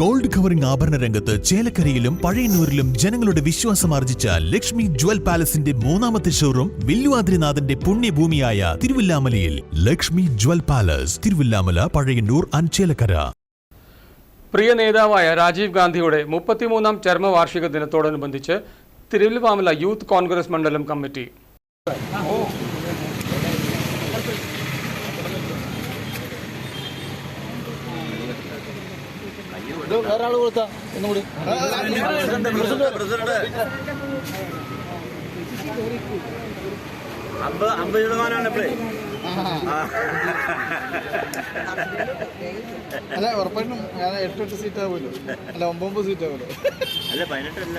Gold covering ആഭരണ രംഗത്ത് ചേലക്കരയിലും പഴയന്നൂരിലും ജനങ്ങളുടെ വിശ്വാസം ആർജിച്ച ലക്ഷ്മി ജ്വൽ പാലസിന്റെ മൂന്നാമത്തെ ഷോറൂം വില്ലുവാദ്രിനാഥന്റെ പുണ്യഭൂമിയായ തിരുവില്ലാമലയിൽ. Lakshmi jewel palace Thiruvilwamala Pazhayannur Anchelakkara Chelakkara. പ്രിയ നേതാവായ രാജീവ് ഗാന്ധിയുടെ മുപ്പത്തിമൂന്നാം ചരമവാർഷിക ദിനത്തോടനുബന്ധിച്ച് തിരുവല്ലാമല യൂത്ത് കോൺഗ്രസ് മണ്ഡലം കമ്മിറ്റി. വേറെ ആൾ കൊടുത്താ ശതമാനമാണ് ഇപ്പഴേ അല്ല ഉറപ്പായിട്ടും ഞാൻ എട്ട് എട്ട് സീറ്റ് ആവുമല്ലോ അല്ല ഒമ്പത് സീറ്റ് ആവുമല്ലോ അല്ല പതിനെട്ടല്ല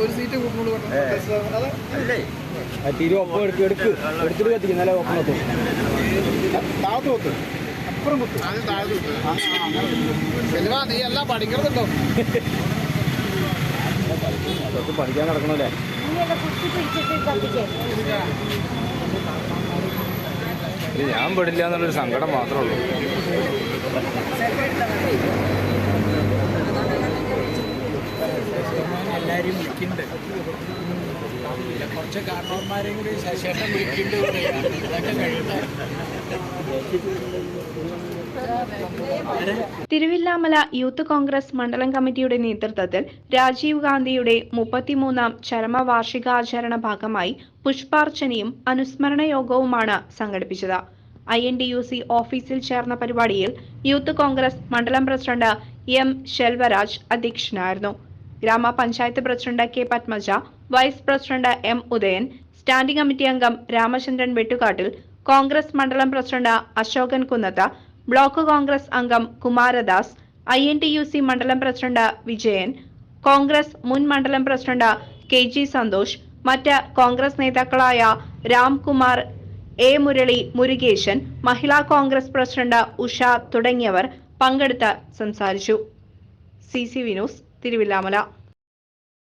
ഒരു സീറ്റ് കൂട്ടുള്ളൂ ഒപ്പം അല്ലേ താഴത്ത് കുത്ത് അപ്പുറം കുത്ത്. സിനിമ നീ എല്ലാം പഠിക്കണമെന്നുണ്ടോ പഠിക്കാൻ നടക്കണല്ലേ? ഞാൻ പെടില്ല എന്നുള്ളൊരു സങ്കടം മാത്രമേ ഉള്ളൂ. എല്ലാരും വിളിക്കുന്നുണ്ട്. പിന്നെ കുറച്ച് കാരണവന്മാരെയും കൂടി അതൊക്കെ കഴിയട്ടെ തിരുവില്ലാമല യൂത്ത് കോൺഗ്രസ് മണ്ഡലം കമ്മിറ്റിയുടെ നേതൃത്വത്തിൽ രാജീവ് ഗാന്ധിയുടെ മുപ്പത്തിമൂന്നാം ചരമവാർഷികാചരണ ഭാഗമായി പുഷ്പാർച്ചനയും അനുസ്മരണ യോഗവുമാണ് സംഘടിപ്പിച്ചത്. I N D U C ഓഫീസിൽ ചേർന്ന പരിപാടിയിൽ യൂത്ത് കോൺഗ്രസ് മണ്ഡലം പ്രസിഡന്റ് എം ശെൽവരാജ് അധ്യക്ഷനായിരുന്നു. ഗ്രാമപഞ്ചായത്ത് president K Padmaja vice president M Udayan standing committee അംഗം രാമചന്ദ്രൻ വെട്ടുകാട്ടിൽ കോൺഗ്രസ് മണ്ഡലം പ്രസിഡന്റ് അശോകൻ കുന്നത്ത ബ്ലോക്ക് കോൺഗ്രസ് അംഗം Kumaradas I N T U C മണ്ഡലം പ്രസിഡന്റ് വിജയൻ കോൺഗ്രസ് മുൻ മണ്ഡലം പ്രസിഡന്റ് കെ ജി സന്തോഷ് മറ്റ് കോൺഗ്രസ് നേതാക്കളായ രാംകുമാർ എ മുരളി മുരുകേശൻ മഹിളാ കോൺഗ്രസ് പ്രസിഡന്റ് ഉഷ തുടങ്ങിയവർ പങ്കെടുത്ത് സംസാരിച്ചു. C C Vinos Thiruvilwamala.